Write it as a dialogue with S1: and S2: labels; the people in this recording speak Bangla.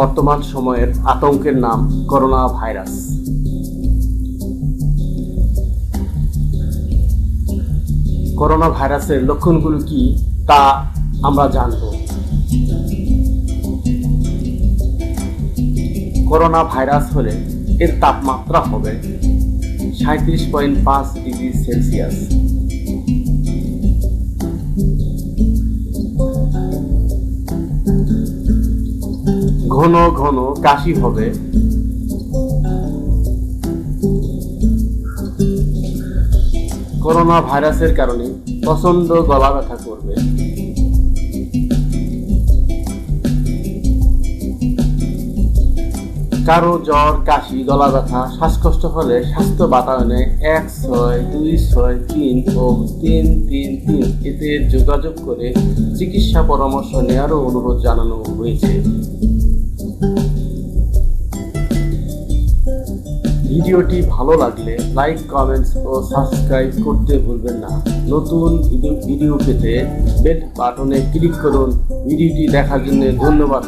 S1: বর্তমান সময়ের আতঙ্কের নাম করোনা ভাইরাস করোনা ভাইরাসের লক্ষণগুলো কি তা আমরা জানব। করোনা ভাইরাস হলে এর তাপমাত্রা হবে সাঁত্রিশ পয়েন্ট পাঁচ ডিগ্রি সেলসিয়াস। ঘন ঘন কাশি হবে। করোনা ভাইরাসের কারণে প্রচণ্ড গলা ব্যথা করবে। কারও জ্বর, কাশি, গলা ব্যথা, শ্বাসকষ্ট হলে স্বাস্থ্য বাতায়নে এক, ছয়, দুই, ছয়, তিন ও তিন তিন তিন এতে যোগাযোগ করে চিকিৎসা পরামর্শ নেওয়ারও অনুরোধ জানানো হয়েছে। ভিডিওটি ভালো লাগলে লাইক কমেন্টস ও সাবস্ক্রাইব করতে ভুলবেন না। নতুন ভিডিও পেতে বেল বাটনে ক্লিক করুন। ভিডিওটি দেখার জন্য ধন্যবাদ।